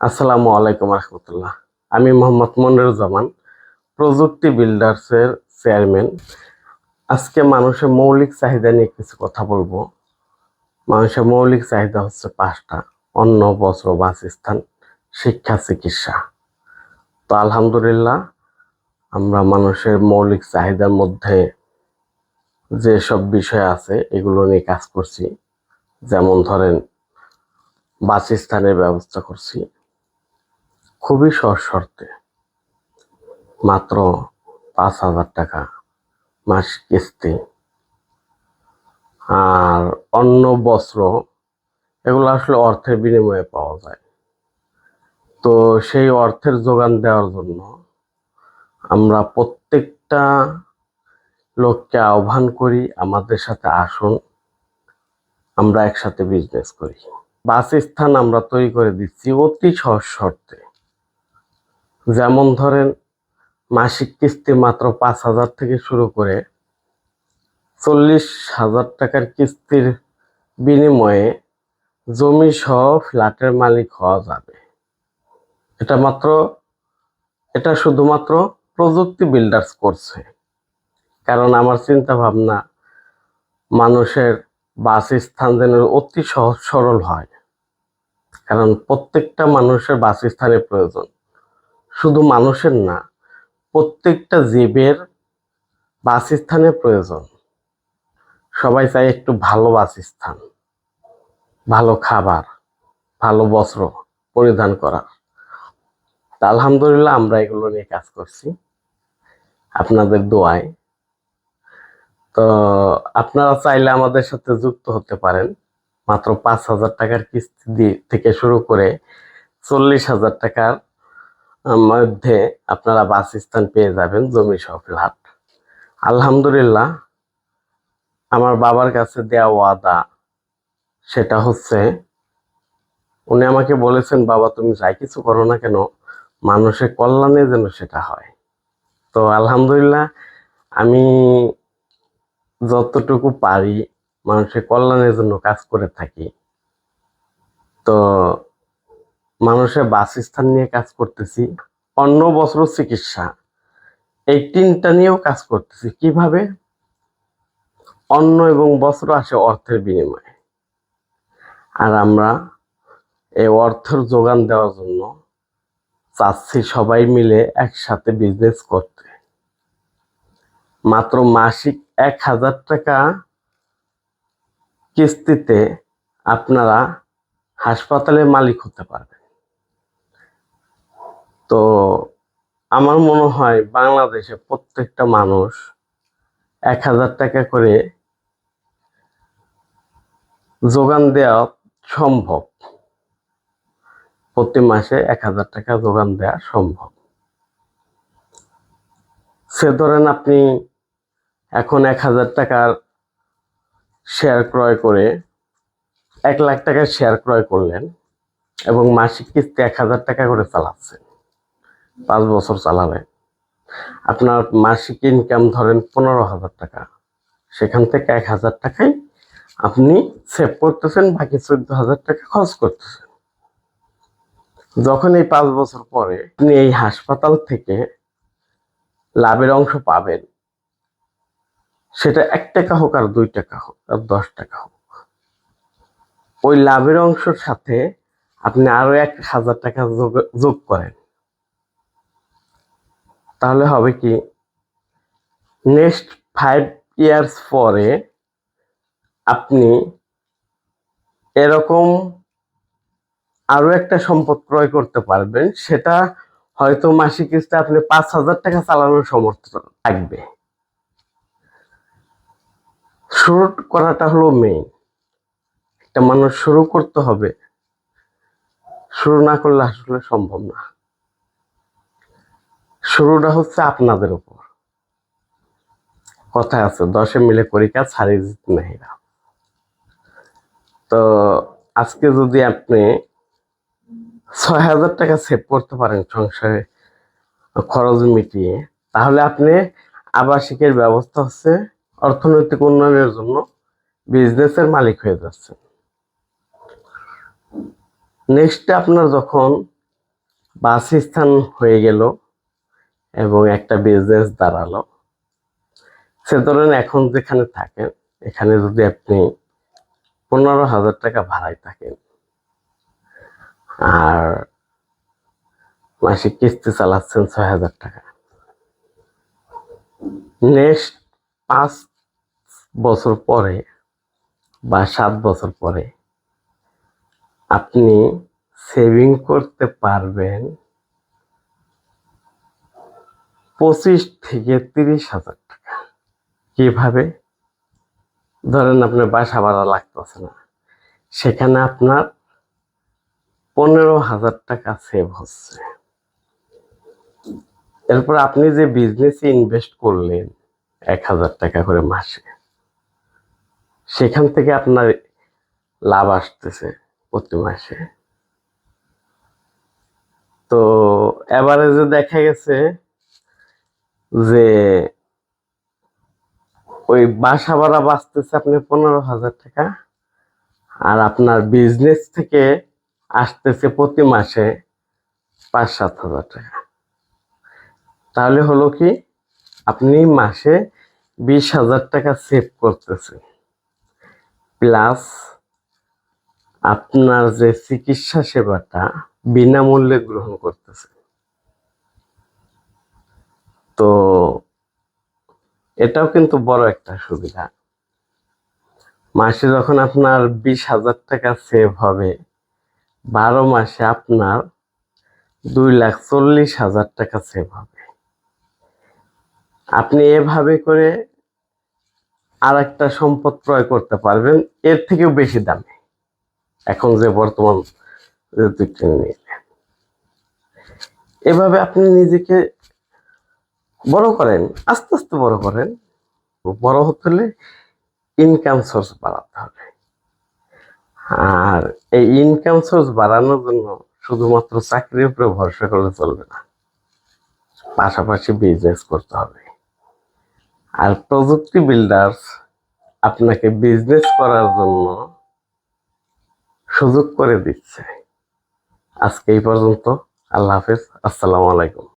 আসসালামু আলাইকুম রহমতুল্লাহ আমি মোহাম্মদ মনিরুজ্জামান, প্রযুক্তি বিল্ডার্সের চেয়ারম্যান। আজকে মানুষের মৌলিক চাহিদা নিয়ে কিছু কথা বলব। মানুষের মৌলিক চাহিদা হচ্ছে পাঁচটা। অন্ন, বস্ত্র, বাসস্থান, শিক্ষা, চিকিৎসা। তো আলহামদুলিল্লাহ, আমরা মানুষের মৌলিক চাহিদার মধ্যে যে সব বিষয় আছে, এগুলো নিয়ে কাজ করছি। যেমন ধরেন, বাসস্থানের ব্যবস্থা করছি। খুবই সহজ শর্তে মাত্র পাঁচ হাজার টাকা মাস কিস্তি। আর অন্য বস্ত্র, এগুলো আসলে অর্থের বিনিময়ে পাওয়া যায়। তো সেই অর্থের যোগান দেওয়ার জন্য আমরা প্রত্যেকটা লোককে আহ্বান করি, আমাদের সাথে আসুন, আমরা একসাথে বিজনেস করি। বাসস্থান আমরা তৈরি করে দিচ্ছি অতি সহজ শর্তে যেমন ধরেন মাসিক কিস্তি মাত্র পাঁচ হাজার থেকে শুরু করে চল্লিশ হাজার টাকার কিস্তির বিনিময়ে জমি সহ ফ্ল্যাটের মালিক হওয়া যাবে। এটা মাত্র, এটা শুধুমাত্র প্রযুক্তি বিল্ডার্স করছে। কারণ আমার চিন্তা ভাবনা মানুষের বাসস্থান যেন অতি সহজ সরল হয়। কারণ প্রত্যেকটা মানুষের বাসস্থানের প্রয়োজন। শুধু মানুষের না, প্রত্যেকটা জীবের বাসস্থানের প্রয়োজন। সবাই চায় একটু ভালো বাসস্থান, ভালো খাবার, ভালো বস্ত্র পরিধান করা তা আলহামদুলিল্লাহ আমরা এগুলো নিয়ে কাজ করছি। আপনাদের দোয়ায়। তো আপনারা চাইলে আমাদের সাথে যুক্ত হতে পারেন। মাত্র পাঁচ হাজার টাকার কিস্তি থেকে শুরু করে চল্লিশ হাজার টাকার মধ্যে আপনারা বাসস্থান পেয়ে যাবেন জমি সহ আলহামদুলিল্লাহ, আমার বাবার কাছে দেওয়া ওয়াদা সেটা হচ্ছে, উনি আমাকে বলেছেন, বাবা, তুমি যাই কিছু করো না কেন, মানুষের কল্যাণে যেন সেটা হয়। তো আলহামদুলিল্লাহ, আমি যতটুকু পারি মানুষের কল্যাণের জন্য কাজ করে থাকি। তো মানুষের বাসস্থান নিয়ে কাজ করতেছি অন্য বস্ত্র, চিকিৎসা। এই তিনটা নিয়েও কাজ করতেছি। কীভাবে? অন্ন এবং বস্ত্র আসে অর্থের বিনিময়ে। আর আমরা এই অর্থের যোগান দেওয়ার জন্য চাচ্ছি সবাই মিলে একসাথে বিজনেস করতে। মাত্র মাসিক এক হাজার টাকা কিস্তিতে আপনারা হাসপাতালের মালিক হতে পারবেন। তো আমার মনে হয় বাংলাদেশে প্রত্যেকটা মানুষ এক হাজার টাকা করে যোগান দেওয়া সম্ভব। প্রতি মাসে এক হাজার টাকা যোগান দেওয়া সম্ভব। সে ধরেন আপনি এখন এক হাজার টাকার শেয়ার ক্রয় করে এক লাখ টাকার শেয়ার ক্রয় করলেন এবং মাসিক কিস্তি এক হাজার টাকা করে চালাচ্ছেন। পাঁচ বছর চালালেন আপনার মাসিক ইনকাম ধরেন পনেরো হাজার টাকা। সেখান থেকে এক হাজার টাকাই আপনি সেভ করতেছেন, বাকি চোদ্দ হাজার টাকা খরচ করতেছেন। যখন এই পাঁচ বছর পরে আপনি এই হাসপাতাল থেকে লাভের অংশ পাবেন, সেটা এক টাকা হোক আর দুই টাকা হোক আর দশ টাকা হোক, ওই লাভের অংশের সাথে আপনি আরও এক হাজার টাকা যোগ- যোগ করেন। তাহলে হবে কি? নেক্সট ফাইভ ইয়ার্স পরে আপনি এরকম আরও একটা সম্পদ ক্রয় করতে পারবেন। সেটা হয়তো মাসিক কিস্তি আপনি পাঁচ হাজার টাকা চালানোর সমর্থ থাকবে। শুরু করাটা হলো মেইন একটা মানুষ শুরু করতে হবে। শুরু না করলে আসলে সম্ভব না। শুরুটা হচ্ছে আপনাদের উপর। কথা আছে, দশে মিলে করি কাজ যেতে নাহিরা তো আজকে যদি আপনি ছয় হাজার টাকা সেভ করতে পারেন সংসারে খরচ মিটিয়ে, তাহলে আপনি আবাসিকের ব্যবস্থা হচ্ছে অর্থনৈতিক উন্নয়নের জন্য বিজনেসের মালিক হয়ে যাচ্ছেন। নেক্সটে আপনার যখন বাসস্থান হয়ে গেল এবং একটা বিজনেস দাঁড়াল। সে ধরেন এখন যেখানে থাকেন এখানে যদি আপনি পনেরো হাজার টাকা ভাড়ায় থাকেন, আর মাসিক কিস্তি চালাচ্ছেন ছয় হাজার টাকা। নেক্সট পাঁচ বছর পরে বা সাত বছর পরে আপনি সেভিং করতে পারবেন পঁচিশ থেকে তিরিশ হাজার টাকা। কীভাবে? ধরেন আপনার বাসা ভাড়া লাগতেছে না। সেখানে আপনার পনেরো হাজার টাকা সেভ হচ্ছে। এরপর আপনি যে বিজনেসে ইনভেস্ট করলেন এক হাজার টাকা করে মাসে, সেখান থেকে আপনার লাভ আসতেছে প্রতি মাসে। তো এভারেজে দেখা গেছে যে ওই বাসা ভাড়া বাঁচতেছে আপনি পনেরো হাজার টাকা, আর আপনার বিজনেস থেকে আসতেছে প্রতি মাসে পাঁচ সাত হাজার টাকা। তাহলে হলো কি, আপনি মাসে বিশ হাজার টাকা সেভ করতেছেন। প্লাস আপনার যে চিকিৎসা সেবাটা বিনামূল্যে গ্রহণ করতেছে তো এটাও কিন্তু বড় একটা সুবিধা। মাসে যখন আপনার বিশ হাজার টাকা সেভ হবে, বারো মাসে আপনার দুই লাখ চল্লিশ হাজার টাকা সেভ হবে। আপনি এভাবে করে আর একটা সম্পদ ক্রয় করতে পারবেন, এর থেকেও বেশি দামে। এখন যে বর্তমান এভাবে আপনি নিজেকে বড় করেন, আস্তে আস্তে বড় করেন, বড় হতে হলে ইনকাম সোর্স বাড়াতে হবে। আর এই ইনকাম সোর্স বাড়ানোর জন্য শুধুমাত্র চাকরির উপরে ভরসা করলে চলবে না, পাশাপাশি বিজনেস করতে হবে। আর প্রযুক্তি বিল্ডার্স আপনাকে বিজনেস করার জন্য সুযোগ করে দিচ্ছে। আজকে এই পর্যন্ত, আল্লাহ হাফেজ, আসসালামু আলাইকুম।